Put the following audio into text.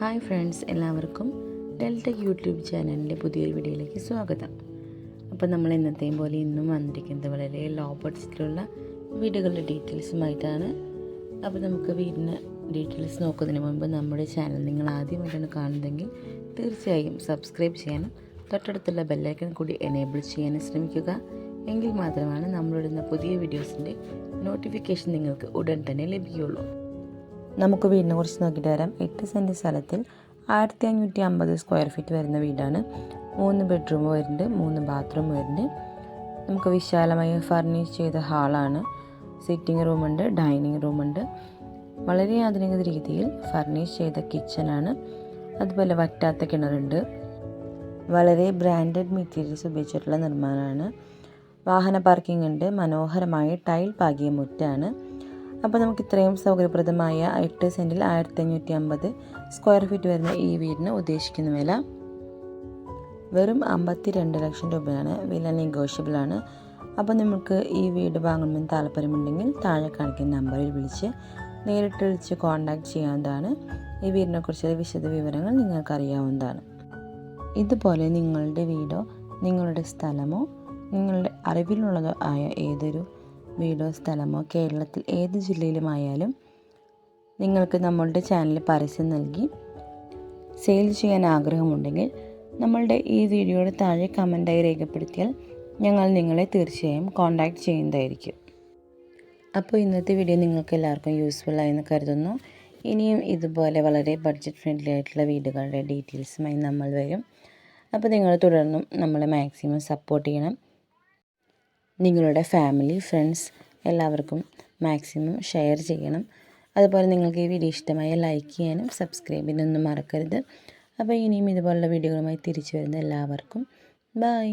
Hi friends എല്ലാവർക്കും delta YouTube ചാനലിന്റെ പുതിയൊരു വീഡിയോയിലേക്ക് സ്വാഗതം. അപ്പോൾ നമ്മൾ ഇന്നത്തെയും പോലെ ഇന്നും വന്നിരിക്കുന്നത് വളരെ ലോ ബഡ്ജറ്റിലുള്ള വീടുകളുടെ ഡീറ്റെയിൽസുമായിട്ടാണ്. അപ്പോൾ നമുക്ക് വീടിന് ഡീറ്റെയിൽസ് നോക്കുന്നതിന് മുമ്പ് നമ്മുടെ ചാനൽ നിങ്ങൾ ആദ്യമായിട്ടാണ് കാണുന്നതെങ്കിൽ തീർച്ചയായും സബ്സ്ക്രൈബ് ചെയ്യാനും തൊട്ടടുത്തുള്ള ബെല്ലൈക്കൺ കൂടി എനേബിൾ ചെയ്യാനും ശ്രമിക്കുക. എങ്കിൽ മാത്രമാണ് നമ്മളിടുന്ന പുതിയ വീഡിയോസിന്റെ നോട്ടിഫിക്കേഷൻ നിങ്ങൾക്ക് ഉടൻ തന്നെ ലഭിക്കുകയുള്ളൂ. നമുക്ക് വീടിനെ കുറിച്ച് നോക്കിയിട്ട് വരാം. എട്ട് സെന്റ് സ്ഥലത്തിൽ ആയിരത്തി അഞ്ഞൂറ്റി അമ്പത് സ്ക്വയർ ഫീറ്റ് വരുന്ന വീടാണ്. മൂന്ന് ബെഡ്റൂം വരുന്നുണ്ട് മൂന്ന് ബാത്റൂം വരുന്നുണ്ട്. നമുക്ക് വിശാലമായി ഫർണിഷ് ചെയ്ത ഹാളാണ് സിറ്റിംഗ് റൂമുണ്ട് ഡൈനിങ് റൂമുണ്ട് വളരെ ആധുനിക രീതിയിൽ ഫർണിഷ് ചെയ്ത കിച്ചണാണ് അതുപോലെ വറ്റാത്ത കിണറുണ്ട്. വളരെ ബ്രാൻഡഡ് മെറ്റീരിയൽസ് ഉപയോഗിച്ചിട്ടുള്ള നിർമ്മാണമാണ്. വാഹന പാർക്കിംഗ് ഉണ്ട് മനോഹരമായ ടൈൽ പാകിയ മുറ്റാണ്. അപ്പോൾ നമുക്ക് ഇത്രയും സൗകര്യപ്രദമായ എട്ട് സെന്റിൽ ആയിരത്തി അഞ്ഞൂറ്റി അമ്പത് സ്ക്വയർ ഫീറ്റ് വരുന്ന ഈ വീടിന് ഉദ്ദേശിക്കുന്ന വില വെറും അമ്പത്തി രണ്ട് ലക്ഷം രൂപയാണ്. വില നെഗോഷ്യബിൾ ആണ്. അപ്പോൾ നമുക്ക് ഈ വീട് വാങ്ങണമെന്ന് താല്പര്യമുണ്ടെങ്കിൽ താഴെ കാണിക്കുന്ന നമ്പറിൽ വിളിച്ച് നേരിട്ട് വിളിച്ച് കോൺടാക്ട് ചെയ്യാവുന്നതാണ്. ഈ വീടിനെക്കുറിച്ചുള്ള വിശദ വിവരങ്ങൾ നിങ്ങൾക്ക് അറിയാവുന്നതാണ് ഇതുപോലെ നിങ്ങളുടെ വീടോ നിങ്ങളുടെ സ്ഥലമോ നിങ്ങളുടെ അറിവിലുള്ളതോ ആയ ഏതൊരു വീടോ സ്ഥലമോ കേരളത്തിൽ ഏത് ജില്ലയിലുമായാലും നിങ്ങൾക്ക് നമ്മളുടെ ചാനൽ പരസ്യം നൽകി സെയിൽ ചെയ്യാൻ ആഗ്രഹമുണ്ടെങ്കിൽ നമ്മളുടെ ഈ വീഡിയോയുടെ താഴെ കമന്റായി രേഖപ്പെടുത്തിയാൽ ഞങ്ങൾ നിങ്ങളെ തീർച്ചയായും കോൺടാക്റ്റ് ചെയ്യുന്നതായിരിക്കും. അപ്പോൾ ഇന്നത്തെ വീഡിയോ നിങ്ങൾക്ക് എല്ലാവർക്കും യൂസ്ഫുൾ കരുതുന്നു. ഇനിയും ഇതുപോലെ വളരെ ബഡ്ജറ്റ് ഫ്രണ്ട്ലി ആയിട്ടുള്ള വീടുകളുടെ ഡീറ്റെയിൽസുമായി നമ്മൾ വരും. അപ്പോൾ നിങ്ങൾ തുടർന്നും നമ്മളെ മാക്സിമം സപ്പോർട്ട് ചെയ്യണം. നിങ്ങളുടെ ഫാമിലി ഫ്രണ്ട്സ് എല്ലാവർക്കും മാക്സിമം ഷെയർ ചെയ്യണം. അതുപോലെ നിങ്ങൾക്ക് ഈ വീഡിയോ ഇഷ്ടമായ ലൈക്ക് ചെയ്യാനും സബ്സ്ക്രൈബ് ചെയ്യാനൊന്നും മറക്കരുത്. അപ്പോൾ ഇനിയും ഇതുപോലുള്ള വീഡിയോകളുമായി തിരിച്ചു വരുന്ന എല്ലാവർക്കും ബൈ